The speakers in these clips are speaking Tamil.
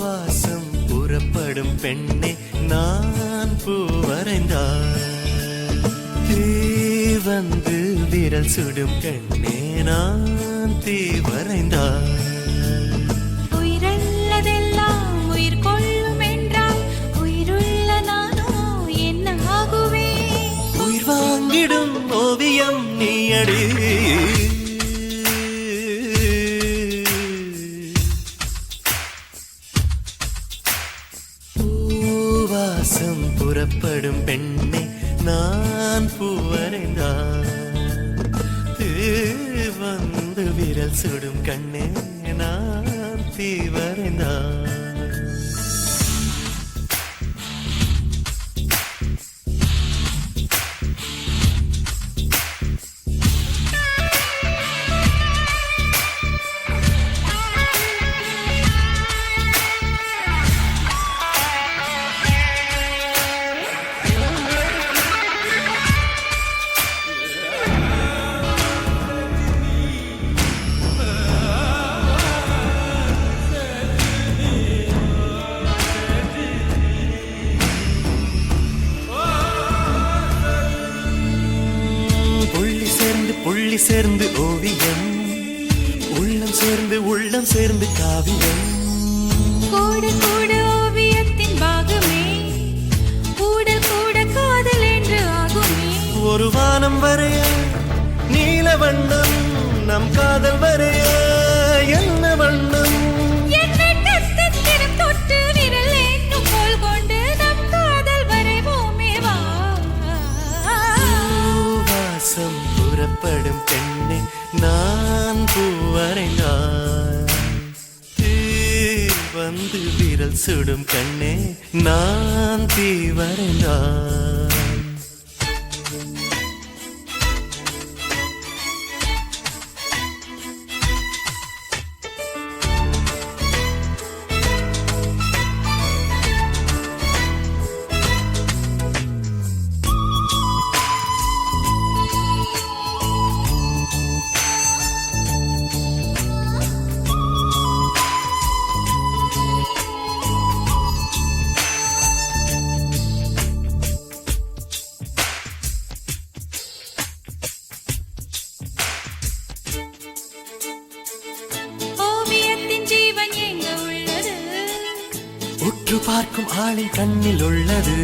பூவாசம் புறப்படும் பெண்ணே நான் பூ வரைந்தார் வந்து விரல் சுடும் கண்ணே நான் தீ வரைந்தார் ஓவியம் நீ அடி. புறப்படும் பெண்ணை நான் பூவரைந்தான் வந்து விரல் சுடும் கண்ணே நான் தீவரைந்தான் சேர்ந்து ஓவியம். உள்ளம் சேர்ந்து உள்ளம் சேர்ந்து காவியம். கூடு கூடு ஓவியத்தின் பாகமே. கூடல் கூட காதல் என்று ஆகுமே. ஒரு வானம் வரைய நீல வண்ணம் நம் காதல் வரைய என்ன வண்ணம்? புறப்படும் பெண்ணே நான் பூவரைந்தான் வந்து விரல் சுடும் கண்ணே நான் தீ வரைந்தான் உற்று பார்க்கும் ஆளின் கண்ணில் உள்ளது.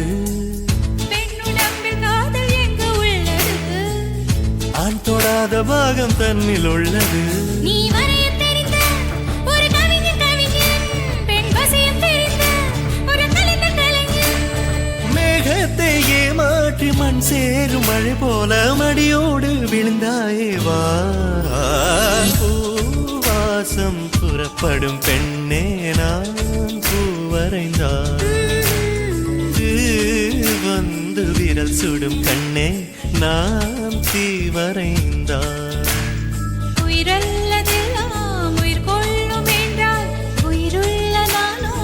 ஆண் தொடாத பாகம் தன்னில் உள்ளது. நீ வரைய தெரிந்த ஒரு கவிஞன் கவிஞன். பெண் வசியம் தெரிந்த ஒரு கலைஞர் கலைஞன். மேகத்தை ஏமாற்றி மண் சேரும் மழை போல மடியோடு விழுந்தாயே வா. பூவாசம் புறப்படும் பெண்ணே வந்து விரல் சுடும் கண்ணே நான் தீவரைந்தான் உயிரல்லதெல்லாம் உயிர் கொள்ளும் என்றால் உயிருள்ள நானோ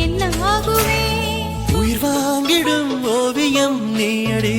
என்ன ஆகுவேன் உயிர் வாங்கிடும் ஓவியம் நீ அடி